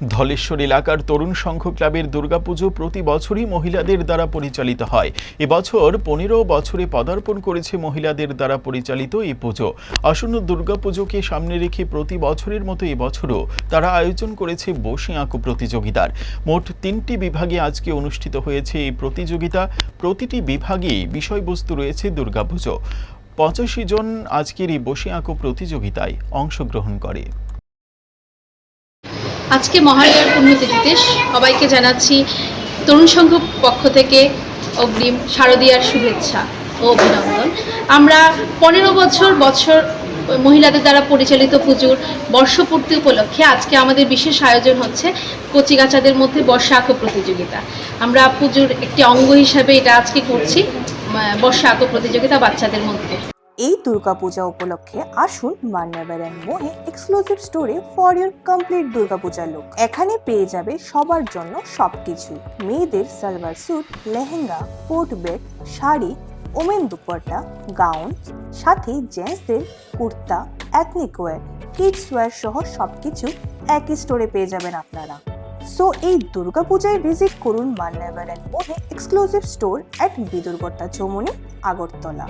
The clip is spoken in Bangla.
ধলেশ্বর এলাকার তরুণ সংঘ ক্লাবের দুর্গাপুজো প্রতি বছরই মহিলাদের দ্বারা পরিচালিত হয়। এবছর পনেরো বছরে পদার্পণ করেছে মহিলাদের দ্বারা পরিচালিত এই পুজো। আসন্ন দুর্গাপুজোকে সামনে রেখে প্রতি বছরের মতো এবছরও তারা আয়োজন করেছে বসে আঁকো প্রতিযোগিতার। মোট তিনটি বিভাগে আজকে অনুষ্ঠিত হয়েছে এই প্রতিযোগিতা। প্রতিটি বিভাগেই বিষয়বস্তু রয়েছে দুর্গাপুজো। পঁচাশি জন আজকের এই বসে আঁকো প্রতিযোগিতায় অংশগ্রহণ করে। আজকে মহালয়ার পুণ্যতিথিতে সবাইকে জানাচ্ছি তরুণ সংঘ পক্ষ থেকে অগ্রিম শারদীয়ার শুভেচ্ছা ও অভিনন্দন। আমরা পনেরো বছর বছর মহিলাদের দ্বারা পরিচালিত পুজোর বর্ষপূর্তি উপলক্ষে আজকে আমাদের বিশেষ আয়োজন হচ্ছে কচিকাচাদের মধ্যে বর্ষা আঁকো প্রতিযোগিতা। আমরা পুজোর একটি অঙ্গ হিসাবে এটা আজকে করছি বর্ষা আঁকো প্রতিযোগিতা বাচ্চাদের মধ্যে। এই দুর্গাপূজা উপলক্ষে আসুন মান্নাবার অ্যান্ড মোহে এক্সক্লুসিভ স্টোরে for your complete Durgapuja look এখানে পেয়ে যাবে সবার জন্য সবকিছু। মেয়েদের সালোয়ার স্যুট লেহেঙ্গা কোট বেড শাড়ি ওমেন দুপাট্টা গাউন সাথে জেন্টসদের kurta ethnic wear kids wear সহ সবকিছু একই স্টোরে পেয়ে যাবেন আপনারা। সো এই দুর্গাপূজায় ভিজিট করুন Manyavar and Mohey exclusive store at বিদুর্গট্টা Chowmuhani Agartala.